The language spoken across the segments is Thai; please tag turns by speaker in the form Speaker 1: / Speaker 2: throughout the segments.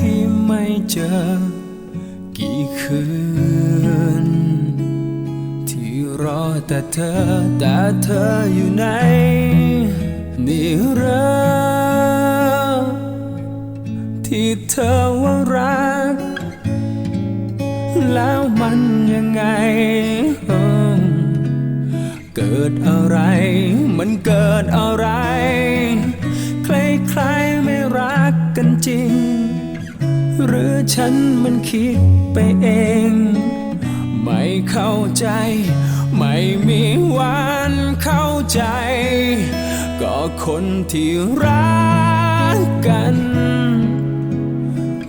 Speaker 1: ที่ไม่เจอ กี่คืน ที่รอแต่เธอแต่เธออยู่ไหนนี่เรอที่เธอว่ารัก แล้วมันยังไง เกิดอะไร มันเกิดอะไร ใครๆไม่รักกันจริง ฉันมันคิดไปเอง ไม่เข้าใจ ไม่มีวันเข้าใจ ก็คนที่รักกัน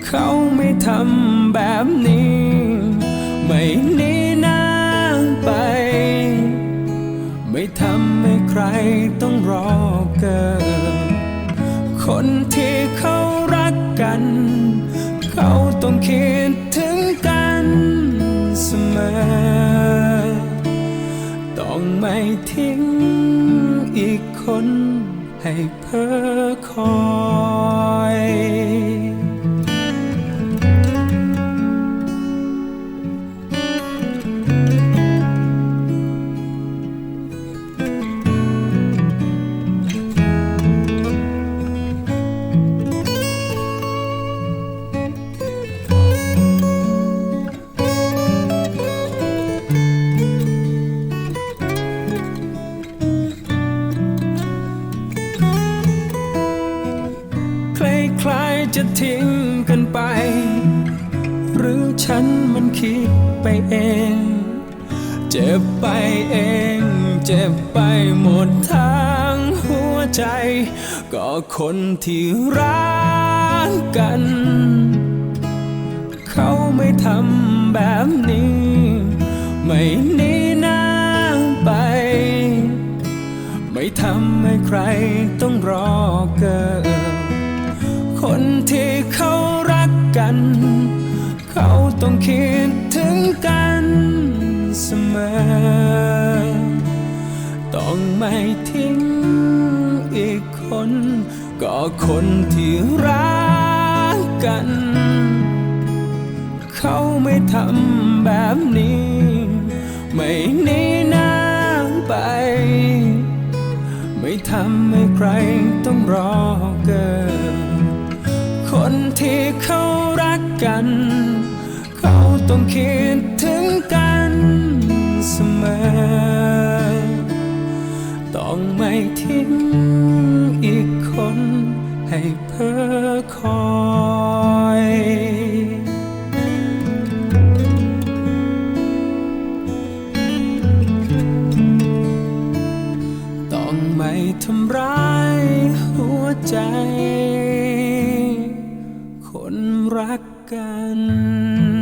Speaker 1: เขาไม่ทำแบบนี้ ไม่นีหน้าไป ไม่ทำให้ใครต้องรอเกินคนที่เขารักกัน เขาต้องคิดถึงกันเสมอ ต้องไม่ทิ้งอีกคนให้เพ้อคอ จะทิ้งกันไป หรือฉันมันคิดไปเอง เจ็บไปเอง เจ็บไปหมดทางหัวใจ ก็คนที่รักกัน เขาไม่ทำแบบนี้ ไม่นีหน้าไป ไม่ทำให้ใครต้องรอเกิน คนที่เขารักกัน เขาต้องคิดถึงกันเสมอ ต้องไม่ทิ้งอีกคน ก็คนที่รักกัน เขาไม่ทำแบบนี้ ไม่นีหน้าไป ไม่ทำให้ใครต้องรอเกิน ที่เขารักกัน เขาต้องคิดถึงกันเสมอ ต้องไม่ทิ้งอีกคนให้เพ้อคอยต้องไม่ทำร้ายหัวใจ คนรักกัน